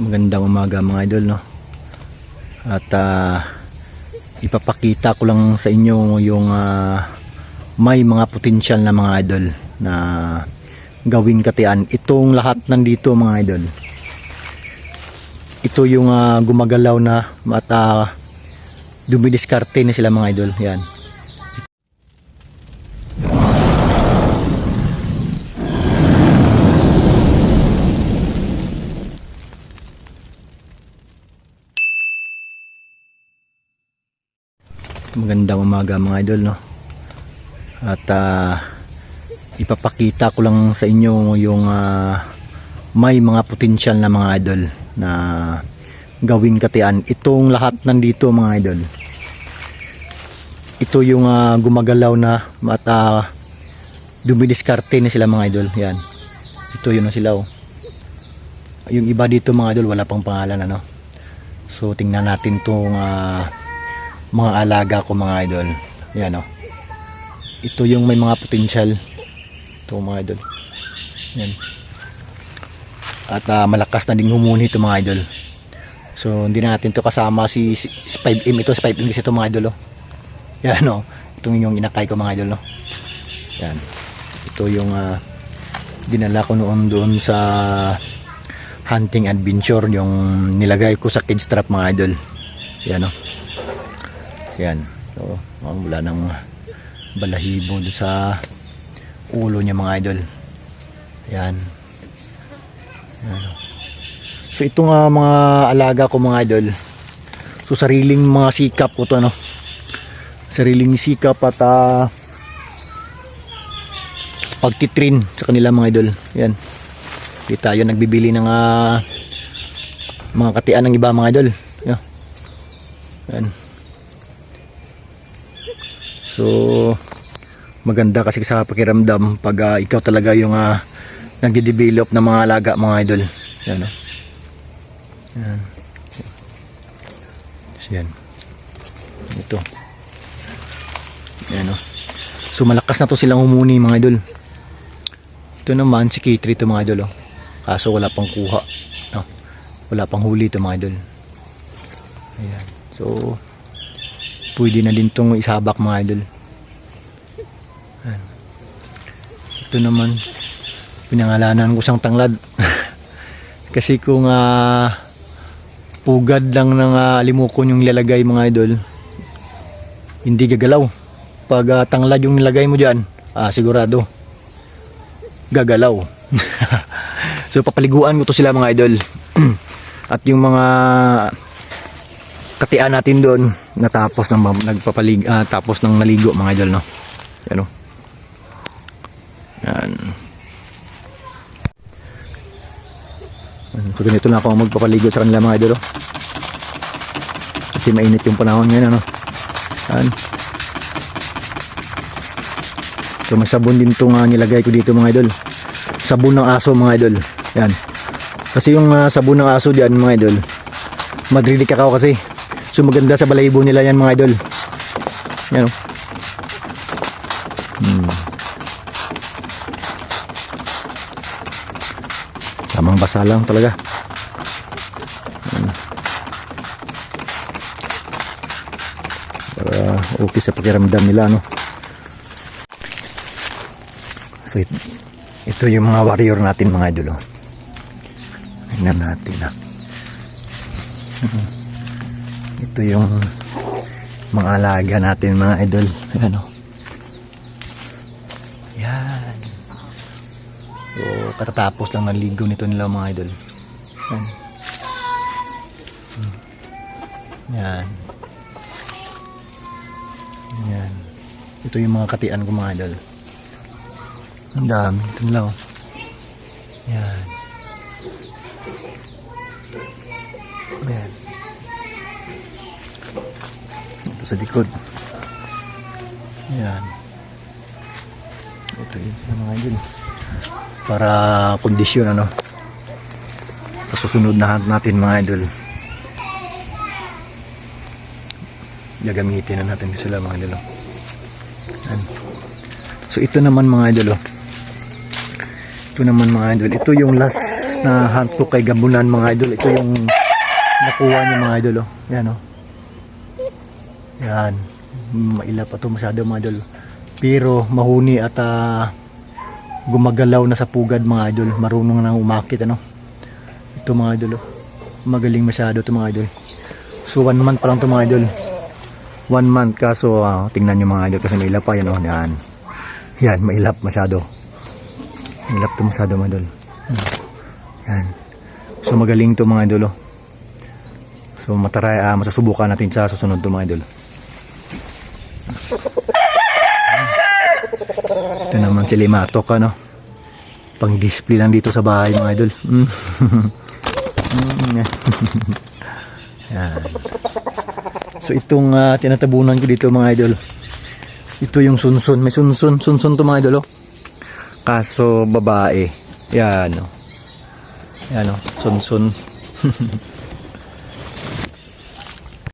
Magandang umaga mga idol no. At ah, ipapakita ko lang sa inyo yung ah, may mga potensyal na mga idol na gawing katian. Itong lahat nandito mga idol. Ito yung ah, gumagalaw na at uh, dumidiskarte na sila mga idol. Yan. Magandang umaga mga idol no. At ah, ipapakita ko lang sa inyo yung ah, may mga potensyal na mga idol na gawing katian. Itong lahat nandito mga idol. Ito yung ah, gumagalaw na at ah, dumidiskarte na sila mga idol. Yan. Ito yun na sila oh. Yung iba dito mga idol wala pang pangalan ano. So tingnan natin tong ah, mga alaga ko mga idol. Yan o. Ito yung may mga potential. Ito mga idol. Yan. At ah, malakas na ding humuni ito mga idol. So hindi na natin to kasama si, si, si 5M ito. Si 5M kasi ito mga idol. Oh. Yan o. Itong yung inakay ko mga idol. No? Yan. Ito yung ah, dinala ko noon doon sa hunting adventure yung nilagay ko sa kids trap mga idol. Yan o. Yan. So, oh, wala ng balahibo doon sa ulo niya mga idol. Yan. Yan. So ito nga mga alaga ko mga idol. So sariling mga sikap ko to ano. Sariling sikap at ah, pagtitrin sa kanila mga idol. Yan. Di tayo nagbibili ng ah, mga katian ng iba mga idol. Yan. Yan. So maganda kasi sa pakiramdam pag ah, ikaw talaga yung uh, nagde-develop ng mga alaga mga idol. Yan oh. Yan. So. Ito. Yan oh. So malakas na to silang humuni mga idol. Ito naman si Kitri to mga idol oh. Kaso wala pang kuha. No? Wala pang huli to mga idol. Ayan. So pwede na din tong isabak mga idol. Ito naman pinangalanan ko siyang tanglad. Kasi kung ah, pugad lang ng uh, limukon yung ilalagay mga idol, hindi gagalaw. Pag ah, tanglad yung nilagay mo diyan, ah, sigurado gagalaw. so papaliguan ko to sila mga idol. At yung mga katian natin doon natapos ng nagpapalig ah, tapos ng naligo mga idol no. Yan o. Yan. So ganito na ako magpapaligo sa kanila mga idol oh. Kasi mainit yung panahon ngayon ano. Yan. So may sabon din itong uh, nilagay ko dito mga idol. Sabon ng aso mga idol. Yan. Kasi yung uh, sabon ng aso diyan mga idol. Madrili kakao kasi. So maganda sa balahibo nila yan mga idol. Yan oh. Hmm. Tamang basa lang talaga. Para okay sa pakiramdam nila no. So it, ito yung mga warrior natin mga idol. Oh. Tingnan natin ha. Ito yung mga alaga natin mga idol. Ayan o. Yan. So katatapos lang ng ligo nito nila mga idol. Yan. Hmm. Yan. Yan. Ito yung mga katian ko mga idol. Ang dami. Ito nila oh. Yan. Yan. Sa likod. Yan. Ito yun sa mga yun. Para kondisyon ano. Sa susunod na hunt natin mga idol. Gagamitin na natin sila mga idol. oh. Yan. So ito naman mga idol oh. Ito naman mga idol. Ito yung last na hanto kay gabunan mga idol. Ito yung nakuha niya mga idol. Oh. Yan oh. Yan. Maila pa to masyado mga idol. Pero mahuni at ah, gumagalaw na sa pugad mga idol. Marunong nang umakit ano. Ito mga idol. Oh. Magaling masyado to mga idol. So one month pa lang to mga idol. One month kaso ah, tingnan nyo mga idol kasi may ilap pa yan oh. Yan. Yan, mailap masyado. Mailap to masyado mga idol. Yan. So magaling to mga idol. oh. So mataray, ah, masasubukan natin sa susunod to mga idol. Ito naman si Limatok ano. Pang display lang dito sa bahay mga idol. Mm. So itong ah, tinatabunan ko dito mga idol. Ito yung sunsun. May sunsun. Sunsun to mga idol oh. Kaso babae. Yan oh. Yan oh. Sunsun.